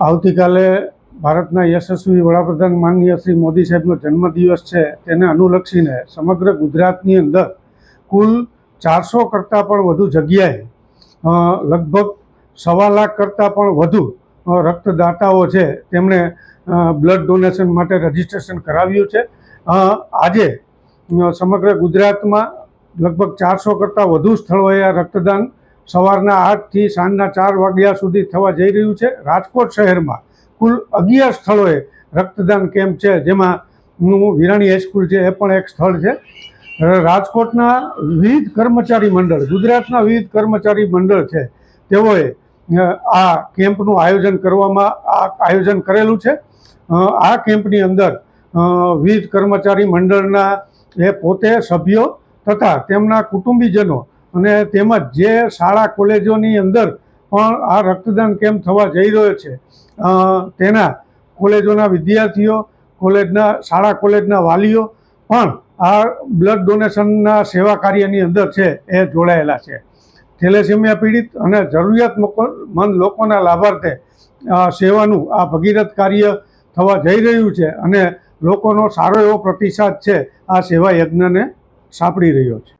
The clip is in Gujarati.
આવતીકાલે ભારતના યશસ્વી વડાપ્રધાન માનનીય શ્રી મોદી સાહેબનો જન્મદિવસ છે, તેને અનુલક્ષીને સમગ્ર ગુજરાતની અંદર કુલ ચારસો કરતાં પણ વધુ જગ્યાએ લગભગ સવા લાખ કરતાં પણ વધુ રક્તદાતાઓ છે, તેમણે બ્લડ ડોનેશન માટે રજીસ્ટ્રેશન કરાવ્યું છે. આજે સમગ્ર ગુજરાતમાં લગભગ ચારસો કરતાં વધુ સ્થળોએ આ રક્તદાન સવારના આઠથી સાંજના ચાર વાગ્યા સુધી થવા જઈ રહ્યું છે. રાજકોટ શહેરમાં કુલ અગિયાર સ્થળોએ રક્તદાન કેમ્પ છે, જેમાં નું વિરાણી હાઈસ્કૂલ છે, એ પણ એક સ્થળ છે. રાજકોટના વિવિધ કર્મચારી મંડળ, ગુજરાતના વિવિધ કર્મચારી મંડળ છે, તેઓએ આ કેમ્પનું આયોજન કરવામાં, આ આયોજન કરેલું છે. આ કેમ્પની અંદર વિવિધ કર્મચારી મંડળના એ પોતે સભ્યો તથા તેમના કુટુંબીજનો અને તેમજ જે શાળા કોલેજોની અંદર પણ આ રક્તદાન કેમ્પ થવા જઈ રહ્યો છે તેના કોલેજોના વિદ્યાર્થીઓ, કોલેજના, શાળા કોલેજના વાલીઓ પણ આ બ્લડ ડોનેશનના સેવા કાર્યની અંદર છે એ જોડાયેલા છે. થેલેસેમિયા પીડિત અને જરૂરિયાતમંદ લોકોના લાભાર્થે સેવાનું આ ભગીરથ કાર્ય થવા જઈ રહ્યું છે અને લોકોનો સારો એવો પ્રતિસાદ છે આ સેવા યજ્ઞને સાંપડી રહ્યો છે.